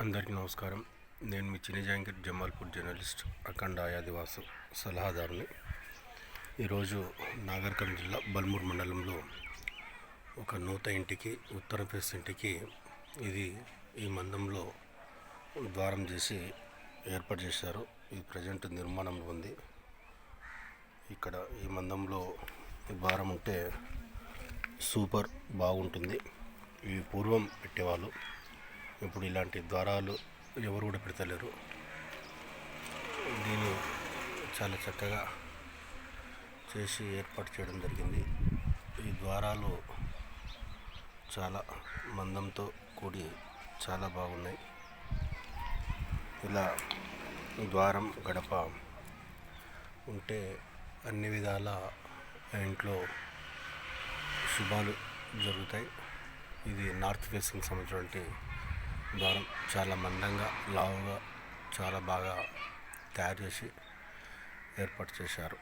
అందరికీ నమస్కారం. నేను మీ చిన్ని జమాల్పూర్ జర్నలిస్ట్ అఖండ ఆయాదివాసు సలహాదారుని. ఈరోజు నాగర్కర్నూలు జిల్లా బల్మూర్ మండలంలో ఒక నూత ఇంటికి ఉత్తర ఇంటికి ఇది ఈ మందంలో ద్వారం చేసి ఏర్పాటు చేశారు. ఇది ప్రజెంట్ నిర్మాణంలో ఉంది. ఇక్కడ ఈ మందంలో ఈ ద్వారం ఉంటే సూపర్ బాగుంటుంది. ఇవి పూర్వం పెట్టేవాళ్ళు. ఇప్పుడు ఇలాంటి ద్వారాలు ఎవరు కూడా పెడతలేరు. దీన్ని చాలా చక్కగా చేసి ఏర్పాటు చేయడం జరిగింది. ఈ ద్వారాలు చాలా మందంతో కూడి చాలా బాగున్నాయి. ఇలా ద్వారం గడప ఉంటే అన్ని విధాల ఇంట్లో శుభాలు జరుగుతాయి. ఇది నార్త్ ఫేసింగ్ సంబంధించినటువంటి ద్వారం చాలా మందంగా లావుగా చాలా బాగా తయారు చేసి ఏర్పాటు చేశారు.